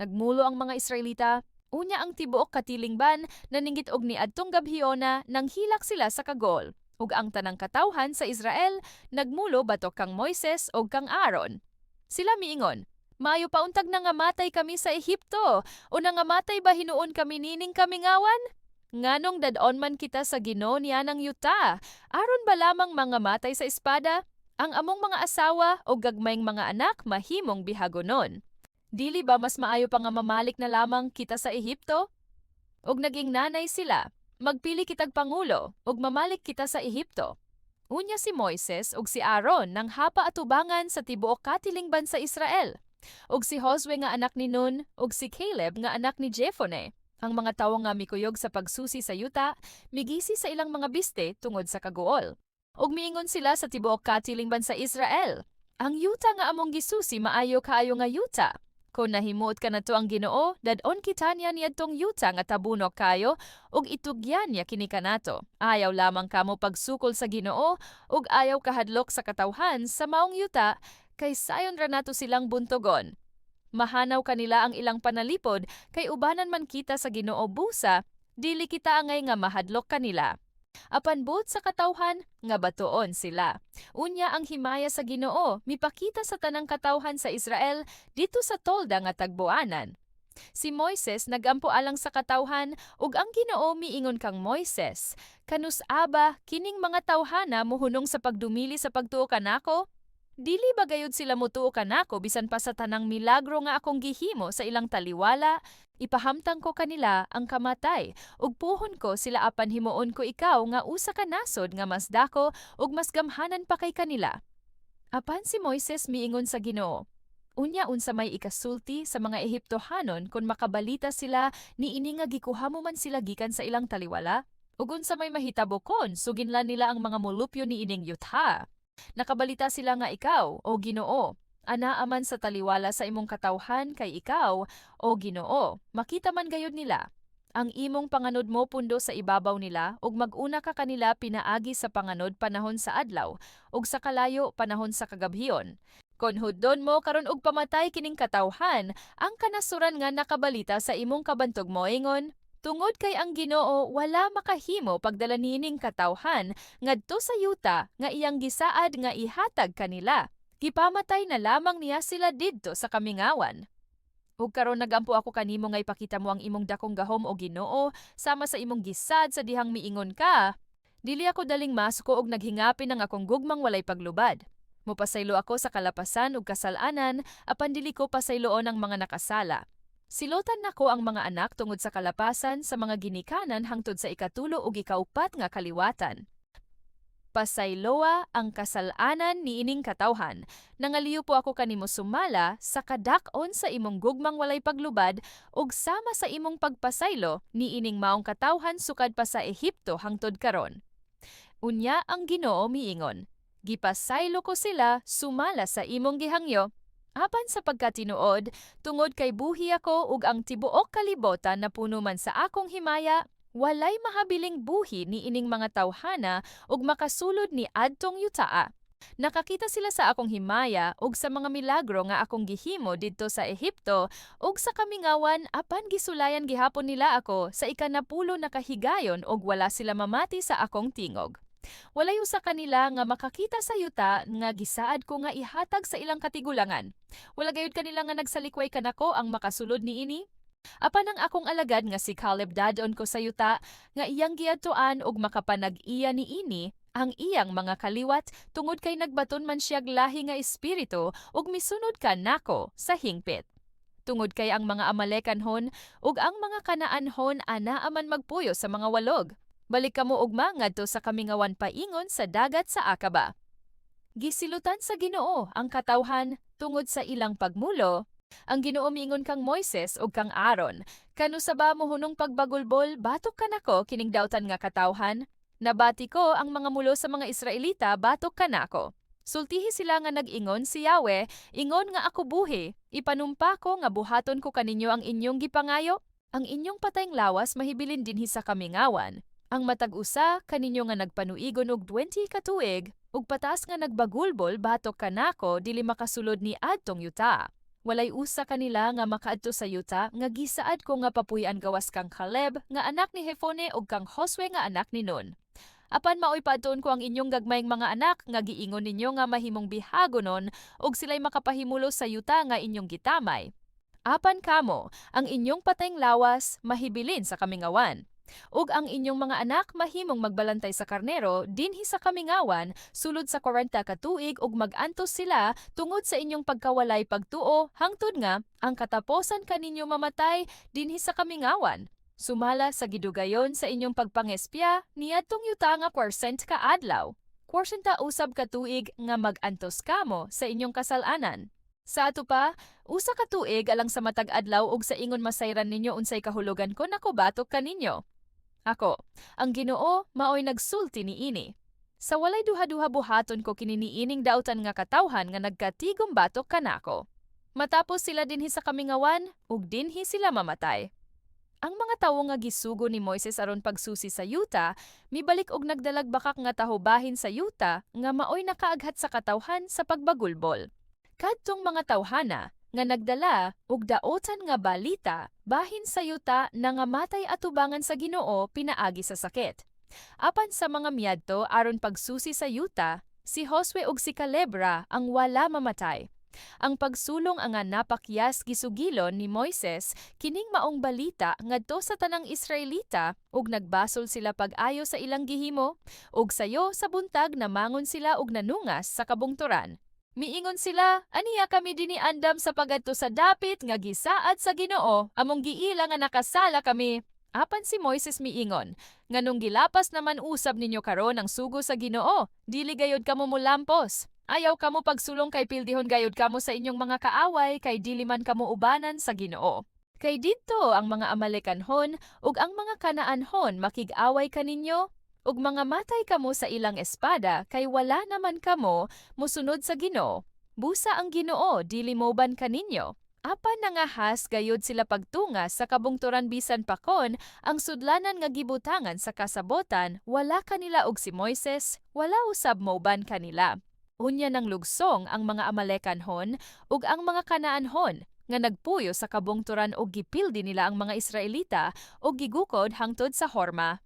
Nagmulo ang mga Israelita, unya ang tibuok katilingban naninggit og ni adtong gabhiona nang hilak sila sa kagol. Ug ang tanang katawhan sa Israel nagmulo batok kang Moises ug kang Aaron. Sila miingon, Maayo pa untag na nga matay kami sa Ehipto, o na nga matay ba hinuon kami nining kami ngawan? Nganong dadon man kita sa Ginoo niya ng yuta, aron ba lamang mga matay sa espada? Ang among mga asawa o gagmayng mga anak mahimong bihagonon. Dili ba mas maayo pa nga mamalik na lamang kita sa Ehipto? Og naging nanay sila, magpili kitag pangulo, og mamalik kita sa Ehipto. Unya si Moises ug si Aaron nang hapa atubangan sa tibuok katilingban sa Israel. Ug si Josue nga anak ni Nun, ug si Caleb nga anak ni Jephone. Ang mga tawo nga mikuyog sa pagsusi sa yuta, migisi sa ilang mga biste tungod sa kaguol. Ug miingon sila sa tibuok katilingban sa Israel. Ang yuta nga among gisusi maayo kaayo nga yuta. Kung nahimuot ka na to ang Ginoo, dadon kita niya niadtong yuta nga tabunok kayo ug itugyan niya kini kanato. Ayaw lamang kamo pagsukol sa Ginoo ug ayaw kahadlok sa katawhan sa maong yuta kay sayon ra nato silang buntogon. Mahanaw kanila ang ilang panalipod kay ubanan man kita sa Ginoo busa, dili kita angay nga mahadlok kanila. Apan buot sa katawhan nga batuon sila. Unya ang himaya sa Ginoo mipakita sa tanang katawhan sa Israel dito sa tolda nga tagbuanan. Si Moises nagampo alang sa katawhan ug ang Ginoo miingon kang Moises, kanus aba kining mga tawhana muhunong sa pagdumili sa pagtuo kanako? Dili ba gayud sila mutuo kanako bisan pa sa tanang milagro nga akong gihimo sa ilang taliwala? Ipahamtang ko kanila ang kamatay, ug puhon ko sila apan himuon ko ikaw nga usa ka nasod nga mas dako ug mas gamhanan pa kay kanila. Apan si Moises miingon sa Ginoo, Unya unsa may ikasulti sa mga Ehiptohanon kung makabalita sila ni ini nga gikuhamo man sila gikan sa ilang taliwala? Ug unsa may mahitabokon suginlan nila ang mga molupyo ni ining yutha? Nakabalita sila nga ikaw, o Ginoo, anaaman sa taliwala sa imong katawhan kay ikaw, o Ginoo, makita man gayud nila. Ang imong panganod mo pundo sa ibabaw nila ug maguna ka kanila pinaagi sa panganod panahon sa adlaw ug sa kalayo panahon sa kagabhion. Kon hudon mo karon og pamatay kining katawhan, ang kanasuran nga nakabalita sa imong kabantog mo ingon, Tungod kay ang Ginoo wala makahimo pagdala nining katawhan ngadto sa yuta nga iyang gisaad nga ihatag kanila. Gipamatay na lamang niya sila didto sa kamingawan. Ug karon nagampo ako kanimo nga ipakita mo ang imong dakong gahom o Ginoo sama sa imong gisad sa dihang miingon ka. Dili ako daling masuko og naghingapin ang akong gugmang walay paglubad. Mupasaylo ako sa kalapasan ug kasalanan apan dili ko pasayloon ang mga nakasala. Silotan nako ang mga anak tungod sa kalapasan sa mga ginikanan hangtod sa ikatulo ug ikaupat nga kaliwatan. Pasayloa ang kasalanan ni ining katawhan. Nangaliyo po ako kanimo sumala sa kadak-on sa imong gugmang walay paglubad ug sama sa imong pagpasaylo ni ining maong katawhan sukad pa sa Ehipto hangtod karon. Unya ang Ginoo miingon, gipasaylo ko sila sumala sa imong gihangyo Apan sa pagkatinuod, tungod kay buhi ako ug ang tibuok kalibotan na puno man sa akong himaya, walay mahabiling buhi ni ining mga tawhana ug makasulod ni adtong yutaa. Nakakita sila sa akong himaya ug sa mga milagro nga akong gihimo didto sa Ehipto ug sa kamingawan apan gisulayan gihapon nila ako sa ikanapulo na kahigayon ug wala sila mamati sa akong tingog. Walayo sa kanila nga makakita sa yuta nga gisaad ko nga ihatag sa ilang katigulangan. Wala gayud kanila nga nagsalikway kanako ang makasulod ni ini. Apan ang akong alagad nga si Caleb dadon ko sa yuta nga iyang giadtuan og makapanag-iya ni ini ang iyang mga kaliwat tungod kay nagbaton man siyag lahi nga espiritu ug misunod ka nako sa hingpit. Tungod kay ang mga Amalekanhon ug ang mga Kanaanhon ana aman magpuyo sa mga walog. Balik kamo ugma ngadto sa kamingawan paingon sa dagat sa Akaba. Gisilutan sa Ginoo ang katawhan tungod sa ilang pagmulo. Ang Ginoo miingon kang Moises ug kang Aaron, kanu sa ba mo hunong pagbagulbol batok ka nako kining dawtan nga katawhan. Nabati ko ang mga mulo sa mga Israelita batok ka nako. Sultihi sila nga nag-ingon si Yahweh, ingon nga ako buhi, ipanumpa ko nga buhaton ko kaninyo ang inyong gipangayo. Ang inyong patayng lawas mahibilin dinhi sa kamingawan. Ang matag usa kaninyo nga nagpanuigon og 20 ka tuig ug patas nga nagbagulbol batok kanako dili makasulod ni adtong yuta. walay usa kanila nga makaadto sa yuta nga gisaad ko nga papuy-an gawas kang Caleb nga anak ni Hefone ug kang Josue nga anak ni Nun. Apan maoy paadtoon ko ang inyong gagmayng mga anak nga giingon ninyo nga mahimong bihagonon ug sila'y makapahimulo sa yuta nga inyong gitamay. Apan kamo, ang inyong patayng lawas mahibilin sa kamingawan. Ug ang inyong mga anak mahimong magbalantay sa karnero dinhi sa kamingawan sulod sa 40 ka tuig ug magantos sila tungod sa inyong pagkawalay pagtuo hangtod nga ang kataposan kaninyo mamatay dinhi sa kamingawan. Sumala sa gidugayon sa inyong pagpangespya niadtong yuta nga percent ka adlaw. Kwarsyenta usab ka tuig nga magantos kamo sa inyong kasalanan. Sa ato pa, usa ka tuig alang sa matag adlaw ug sa ingon masayran ninyo unsay kahulugan ko nako batok kaninyo. Ako, ang Ginoo maoy nagsulti niini. Sa walay duha-duha buhaton ko kininiining dautan nga katawhan nga nagkatigom batok kanako. Matapos sila dinhi sa kamingawan ug dinhi sila mamatay. Ang mga tawo nga gisugo ni Moises aron pagsusi sa yuta, mibalik og nagdalag bakak nga tahubahin sa yuta nga maoy nakaaghat sa katawhan sa pagbagulbol. Kadtong mga tawhana nga nagdala og daotan nga balita bahin sa yuta na nga matay atubangan sa Ginoo pinaagi sa sakit. Apan sa mga miadto aron pagsusi sa yuta, si Josue ug si Calebra ang wala mamatay. Ang pagsulong nga napakyas gisugilon ni Moises kining maong balita ngadto sa tanang Israelita ug nagbasol sila pag-ayo sa ilang gihimo ug sayo sa buntag namangon sila og nanungas sa kabungturan. Miingon sila, aniya kami dini andam sa pagadto sa dapit nga gisaad sa Ginoo, among giila nga nakasala kami. Apan si Moises miingon, nganong gilapas naman usab ninyo karon ang sugo sa Ginoo, dili gayod kamo mulampos. Ayaw kamo pagsulong kay pildihon gayod kamo sa inyong mga kaaway kay dili man kamo ubanan sa Ginoo. Kay didto ang mga Amalekanhon ug ang mga Kanaanhon makig-away kaninyo ug mga matay kamo sa ilang espada kay wala naman kamo musunod sa Ginoo. Busa ang Ginoo dili moban kaninyo. Apan nangahas gayod sila pagtunga sa kabungturan bisan pakon ang sudlanan nga gibutangan sa kasabotan wala kanila og si Moises wala usab moban kanila. Unya ng lugsong ang mga Amalekanhon ug ang mga Kanaanhon nga nagpuyo sa kabungturan og gipildi nila ang mga Israelita og gigukod hangtod sa Horma.